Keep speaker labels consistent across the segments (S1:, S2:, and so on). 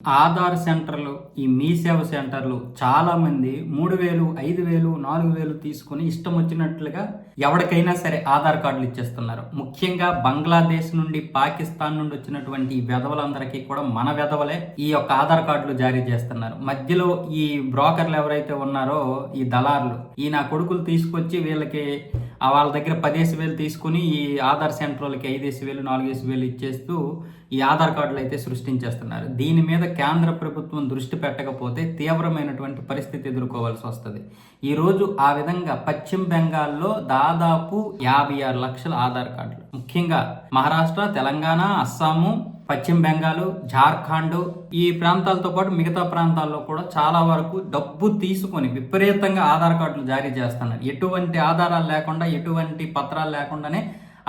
S1: ఆధార్ సెంటర్లు ఈ మీ సేవ సెంటర్లు చాలామంది మూడు వేలు ఐదు వేలు నాలుగు వేలు తీసుకుని ఇష్టం వచ్చినట్లుగా ఎవరికైనా సరే ఆధార్ కార్డులు ఇచ్చేస్తున్నారు. ముఖ్యంగా బంగ్లాదేశ్ నుండి పాకిస్తాన్ నుండి వచ్చినటువంటి వెధవలందరికీ కూడా మన వెధవలే ఈ యొక్క ఆధార్ కార్డులు జారీ చేస్తున్నారు. మధ్యలో ఈ బ్రోకర్లు ఎవరైతే ఉన్నారో ఈ దళారులు ఈ నా కొడుకులు తీసుకొచ్చి వీళ్ళకి వాళ్ళ దగ్గర పదేసి వేలు తీసుకుని ఈ ఆధార్ సెంటర్ వాళ్ళకి ఐదేసి వేలు నాలుగేసి వేలు ఇచ్చేస్తూ ఈ ఆధార్ కార్డులు అయితే సృష్టించేస్తున్నారు. దీని మీద కేంద్ర ప్రభుత్వం దృష్టి పెట్టకపోతే తీవ్రమైనటువంటి పరిస్థితి ఎదుర్కోవాల్సి వస్తుంది. ఈరోజు ఆ విధంగా పశ్చిమ బెంగాల్లో దాదాపు యాభై ఆరు లక్షల ఆధార్ కార్డులు. ముఖ్యంగా మహారాష్ట్ర తెలంగాణ అస్సాము పశ్చిమ బెంగాల్ జార్ఖండ్ ఈ ప్రాంతాలతో పాటు మిగతా ప్రాంతాల్లో కూడా చాలా వరకు డబ్బు తీసుకొని విపరీతంగా ఆధార్ కార్డులు జారీ చేస్తున్నారు. ఎటువంటి ఆధారాలు లేకుండా ఎటువంటి పత్రాలు లేకుండానే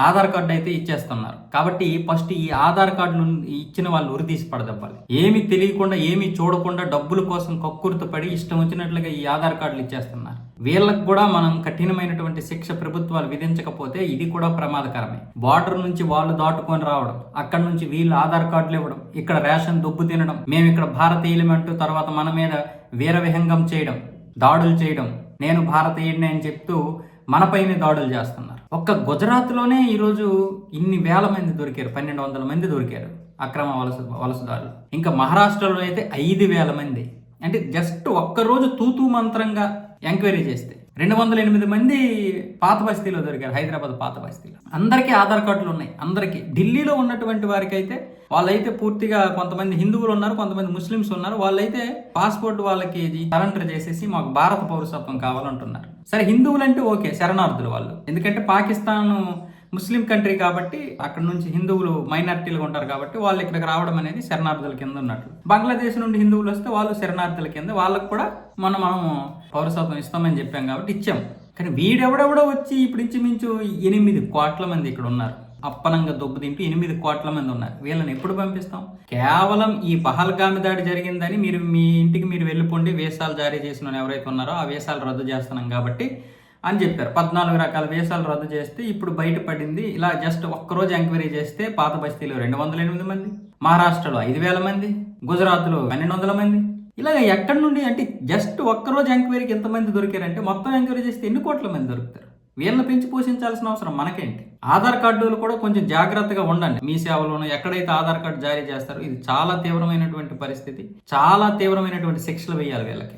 S1: ఆధార్ కార్డు అయితే ఇచ్చేస్తున్నారు. కాబట్టి ఫస్ట్ ఈ ఆధార్ కార్డులు ఇచ్చిన వాళ్ళు ఉరి తీసి పడదవ్వాలి ఏమి తెలియకుండా ఏమి చూడకుండా డబ్బుల కోసం కక్కుర్తి పడి ఇష్టం వచ్చినట్లుగా ఈ ఆధార్ కార్డులు ఇచ్చేస్తున్నారు. వీళ్ళకు కూడా మనం కఠినమైనటువంటి శిక్ష ప్రభుత్వాలు విధించకపోతే ఇది కూడా ప్రమాదకరమే. బార్డర్ నుంచి వాళ్ళు దాటుకొని రావడం అక్కడ నుంచి వీళ్ళు ఆధార్ కార్డులు ఇవ్వడం ఇక్కడ రేషన్ దుబ్బు తినడం మేము ఇక్కడ భారతీయులమంటూ తర్వాత మన మీద వీరవిహంగం చేయడం దాడులు చేయడం నేను భారతీయుడిని అని చెప్తూ మనపైనే దాడులు చేస్తున్నారు. ఒక్క గుజరాత్లోనే ఈరోజు ఇన్ని వేల మంది దొరికారు పన్నెండు వందల మంది దొరికారు అక్రమ వలస వలసదారులు. ఇంకా మహారాష్ట్రలో అయితే ఐదు వేల మంది. అంటే జస్ట్ ఒక్కరోజు తూతూ మంత్రంగా ఎంక్వైరీ చేస్తే. రెండు వందల ఎనిమిది మంది పాత బస్తీలో దొరికారు హైదరాబాద్ పాత బస్తీలో. అందరికీ ఆధార్ కార్డులు ఉన్నాయి. అందరికీ. ఢిల్లీలో ఉన్నటువంటి వారికి అయితే వాళ్ళైతే పూర్తిగా కొంతమంది హిందువులు ఉన్నారు కొంతమంది ముస్లిమ్స్ ఉన్నారు. వాళ్ళైతే పాస్పోర్ట్ వాళ్ళకి సరెండర్ చేసేసి మాకు భారత పౌరసత్వం కావాలంటున్నారు. సరే హిందువులంటే ఓకే శరణార్థులు వాళ్ళు. ఎందుకంటే పాకిస్తాన్ ముస్లిం కంట్రీ కాబట్టి అక్కడ నుంచి హిందువులు మైనార్టీలుగా ఉంటారు కాబట్టి వాళ్ళు ఇక్కడికి రావడం అనేది శరణార్థుల కింద ఉన్నట్లు బంగ్లాదేశ్ నుండి హిందువులు వస్తే వాళ్ళు శరణార్థుల కింద వాళ్ళకు కూడా మనం మనము పౌరసత్వం ఇస్తామని చెప్పాం కాబట్టి ఇచ్చాం. కానీ వీడెవడెవడో వచ్చి ఇప్పుడు ఇంచుమించు ఎనిమిది కోట్ల మంది ఇక్కడ ఉన్నారు. అప్పనంగా దొబ్బు తింటూ ఎనిమిది కోట్ల మంది ఉన్నారు. వీళ్ళని ఎప్పుడు పంపిస్తాం? కేవలం ఈ పహల్గామి దాడి జరిగిందని మీరు మీ ఇంటికి మీరు వెళ్ళిపోండి వేసాలు జారీ చేసిన ఎవరైతే ఉన్నారో ఆ వేసాలు రద్దు చేస్తున్నాం కాబట్టి అని చెప్పారు. పద్నాలుగు రకాల వేసాలు రద్దు చేస్తే ఇప్పుడు బయటపడింది. ఇలా జస్ట్ ఒక్కరోజు ఎంక్వైరీ చేస్తే పాత బస్తీలో రెండు వందల ఎనిమిది మంది మహారాష్ట్రలో ఐదు వేల మంది గుజరాత్లో పన్నెండు వందల మంది. ఇలాగ ఎక్కడి నుండి అంటే జస్ట్ ఒక్కరోజు ఎంక్వైరీకి ఎంతమంది దొరికారంటే మొత్తం ఎంక్వైరీ చేస్తే ఎన్ని కోట్ల మంది దొరుకుతారు? వీళ్ళని పెంచి పోషించాల్సిన అవసరం మనకేంటి? ఆధార్ కార్డులు కూడా కొంచెం జాగ్రత్తగా ఉండండి. మీ సేవలోనూ ఎక్కడైతే ఆధార్ కార్డు జారీ చేస్తారో ఇది చాలా తీవ్రమైనటువంటి పరిస్థితి. చాలా తీవ్రమైనటువంటి శిక్షలు వేయాలి వీళ్ళకి.